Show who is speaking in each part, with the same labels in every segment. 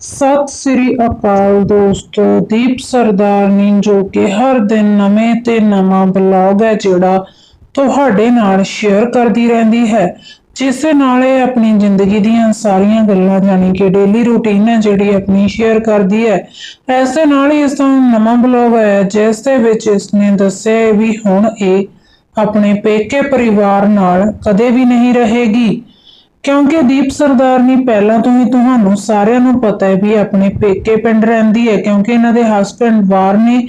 Speaker 1: ਸਤਿ ਸ੍ਰੀ ਅਕਾਲ ਦੋਸਤੋ, ਦੀਪ ਸਰਦਾਰਨੀ ਜੋ ਕਿ ਹਰ ਦਿਨ ਨਵੇਂ ਤੇ ਨਵਾਂ ਬਲੌਗ ਹੈ ਜਿਹੜਾ ਤੁਹਾਡੇ ਨਾਲ ਸ਼ੇਅਰ ਕਰਦੀ ਰਹਿੰਦੀ ਹੈ, ਜਿਸ ਨਾਲ ਇਹ ਆਪਣੀ ਜ਼ਿੰਦਗੀ ਦੀਆਂ ਸਾਰੀਆਂ ਗੱਲਾਂ ਜਾਣੀ ਕਿ ਡੇਲੀ ਰੂਟੀਨ ਹੈ ਜਿਹੜੀ ਆਪਣੀ ਸ਼ੇਅਰ ਕਰਦੀ ਹੈ। ਐਸੇ ਨਾਲ ਹੀ ਇਸ ਦਾ ਨਵਾਂ ਬਲੌਗ ਹੈ ਜਿਸ ਦੇ ਵਿੱਚ ਇਸਨੇ ਦੱਸਿਆ ਵੀ ਹੁਣ ਇਹ ਆਪਣੇ ਪੇਕੇ ਪਰਿਵਾਰ ਨਾਲ ਕਦੇ ਵੀ ਨਹੀਂ ਰਹੇਗੀ। ਕਿਉਂਕਿ ਦੀਪ ਸਰਦਾਰਨੀ ਪਹਿਲਾਂ ਤੋਂ ਹੀ ਤੁਹਾਨੂੰ ਸਾਰਿਆਂ ਨੂੰ ਪਤਾ ਹੈ ਵੀ ਆਪਣੇ ਪੇਕੇ ਪਿੰਡ ਰਹਿੰਦੀ ਹੈ, ਕਿਉਂਕਿ ਇਹਨਾਂ ਦੇ ਹਸਬੰਡ ਬਾਹਰ ਨੇ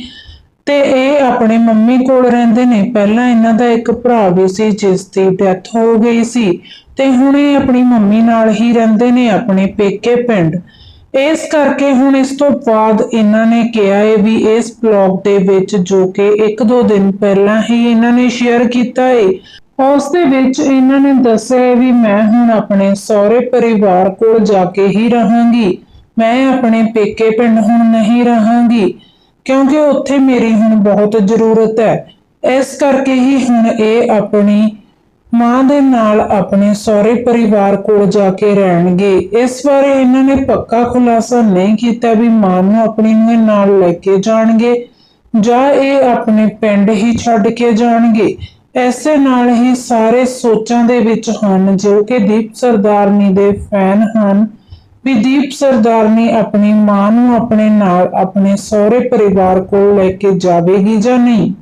Speaker 1: ਤੇ ਇਹ ਆਪਣੇ ਮੰਮੀ ਕੋਲ ਰਹਿੰਦੇ ਨੇ। ਪਹਿਲਾਂ ਇਹਨਾਂ ਦਾ ਇੱਕ ਭਰਾ ਵੀ ਸੀ, ਜਿਸ ਦੀ ਡੈਥ ਹੋ ਗਈ ਸੀ ਤੇ ਹੁਣ ਇਹ ਆਪਣੀ ਮੰਮੀ ਨਾਲ ਹੀ ਰਹਿੰਦੇ ਨੇ, ਆਪਣੇ ਪੇਕੇ ਪਿੰਡ। ਇਸ ਕਰਕੇ ਹੁਣ ਇਸ ਤੋਂ ਬਾਅਦ ਇਹਨਾਂ ਨੇ ਕਿਹਾ ਹੈ ਵੀ ਇਸ ਬਲੌਗ ਦੇ ਵਿੱਚ ਜੋ ਕਿ ਇੱਕ ਦੋ ਦਿਨ ਪਹਿਲਾਂ ਹੀ ਇਹਨਾਂ ਨੇ ਸ਼ੇਅਰ ਕੀਤਾ ਹੈ ਉਸ ਦੇ ਵਿੱਚ ਇਹਨਾਂ ਨੇ ਦੱਸਿਆ ਹੈ ਵੀ ਮੈਂ ਹੁਣ ਆਪਣੇ ਸਹੁਰੇ ਪਰਿਵਾਰ ਕੋਲ ਜਾ ਕੇ ਹੀ ਰਹਾਂਗੀ। ਮੈਂ ਆਪਣੇ ਪੇਕੇ ਪਿੰਡ ਹੁਣ ਨਹੀਂ ਰਹਾਂਗੀ, ਕਿਉਂਕਿ ਉੱਥੇ ਮੇਰੀ ਹੁਣ ਬਹੁਤ ਜ਼ਰੂਰਤ ਹੈ। ਇਸ ਕਰਕੇ ਹੀ ਹੁਣ ਇਹ ਆਪਣੀ ਮਾਂ ਦੇ ਨਾਲ ਆਪਣੇ ਸਹੁਰੇ ਪਰਿਵਾਰ ਕੋਲ ਜਾ ਕੇ ਰਹਿਣਗੇ। ਇਸ ਬਾਰੇ ਇਹਨਾਂ ਨੇ ਪੱਕਾ ਖੁਲਾਸਾ ਨਹੀਂ ਕੀਤਾ ਵੀ ਮਾਂ ਨੂੰ ਆਪਣੀ ਨੂੰ ਨਾਲ ਲੈ ਕੇ ਜਾਣਗੇ ਜਾਂ ਇਹ ਆਪਣੇ ਪਿੰਡ ਹੀ ਛੱਡ ਕੇ ਜਾਣਗੇ। ਐਸੇ ਨਾਲ ਹੀ ਸਾਰੇ ਸੋਚਾਂ ਦੇ ਵਿੱਚ ਹਨ, ਜੋ ਕਿ ਦੀਪ ਸਰਦਾਰਨੀ ਦੇ ਫੈਨ ਹਨ। ਵੀ ਦੀਪ ਸਰਦਾਰਨੀ ਆਪਣੀ ਮਾਂ ਨੂੰ ਆਪਣੇ ਨਾਲ ਆਪਣੇ ਸਹੁਰੇ ਪਰਿਵਾਰ ਕੋਲ ਲੈ ਕੇ ਜਾਵੇਗੀ ਜਾਂ ਨਹੀਂ।